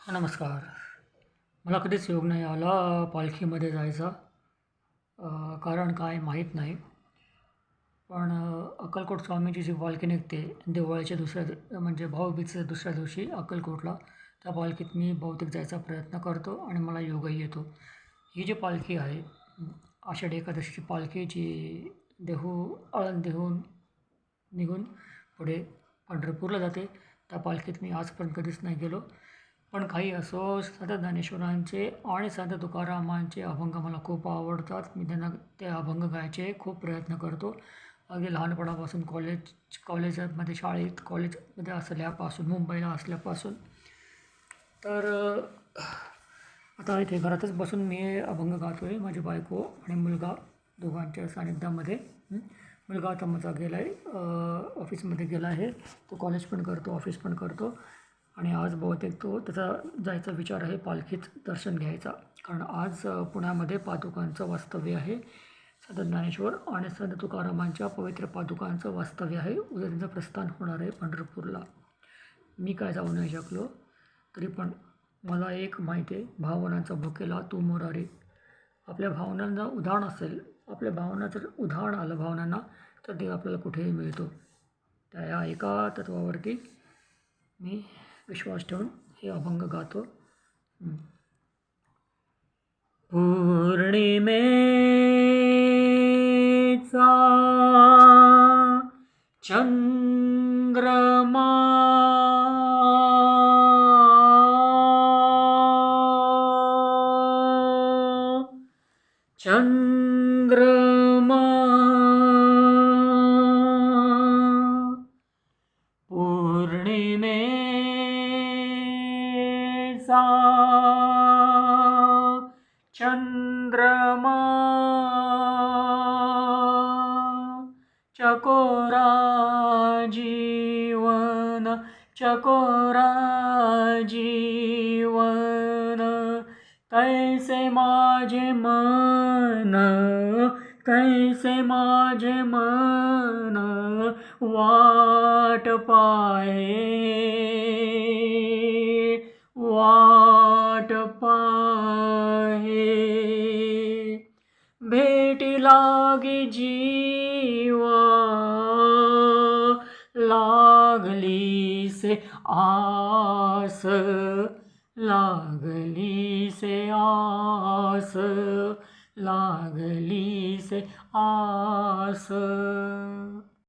नमस्कार. मला कधीच योग नाही आला पालखीमध्ये जायचा. कारण काय माहीत नाही. पण अक्कलकोट स्वामीची जी पालखी निघते दिवाळीच्या दुसऱ्या म्हणजे भाऊबीजच्या दुसऱ्या दिवशी अक्कलकोटला त्या पालखीत मी बहुतेक जायचा प्रयत्न करतो आणि मला योगही येतो. ही जी पालखी आहे आषाढी एकादशीची पालखी जी देहू आळंदीहून निघून पुढे पंढरपूरला जाते त्या पालखीत मी आजपर्यंत कधीच नाही गेलो. पण काही असो संत ज्ञानेश्वरांचे आणि संत तुकारामांचे अभंग मला खूप आवडतात. मी त्यांना ते अभंग गायचे खूप प्रयत्न करतो. अगदी लहानपणापासून कॉलेज कॉलेजमध्ये शाळेत कॉलेजमध्ये असल्यापासून मुंबईला असल्यापासून. तर आता इथे घरातच बसून मी अभंग गातो आहे माझी बायको आणि मुलगा दोघांच्या सानिध्यामध्ये मुलगा आता माझा गेला आहे ऑफिसमध्ये गेला आहे. तो कॉलेज पण करतो ऑफिस पण करतो. आणि आज बहुतेक तो त्याचा जायचा विचार आहे पालखीत दर्शन घ्यायचा. कारण आज पुण्यामध्ये पादुकांचं वास्तव्य आहे. संत ज्ञानेश्वर आणि संत तुकारामांच्या पवित्र पादुकांचं वास्तव्य आहे. उद्या त्यांचं प्रस्थान होणार आहे पंढरपूरला. मी काय जाऊ नाही शकलो. तरी पण मला एक माहिती आहे. भावनांचा भुकेला तू मोरारी. आपल्या भावनांना उधाण असेल. आपल्या भावना जर उधाण आलं भावनांना तर देव आपल्याला कुठेही मिळतो. त्या या एका तत्वावरती मी विश्वास ठेवून हे अभंग गातो हं. पौर्णिमेचा चंद्रमा चंद्र सा। चंद्रमा। चकोरा जीवन। चकोरा जीवन। कैसे माझे मन। कैसे माझे मन। वाट पाहे। लागे जीवा लागली से आस लागली से आस लागली से आस.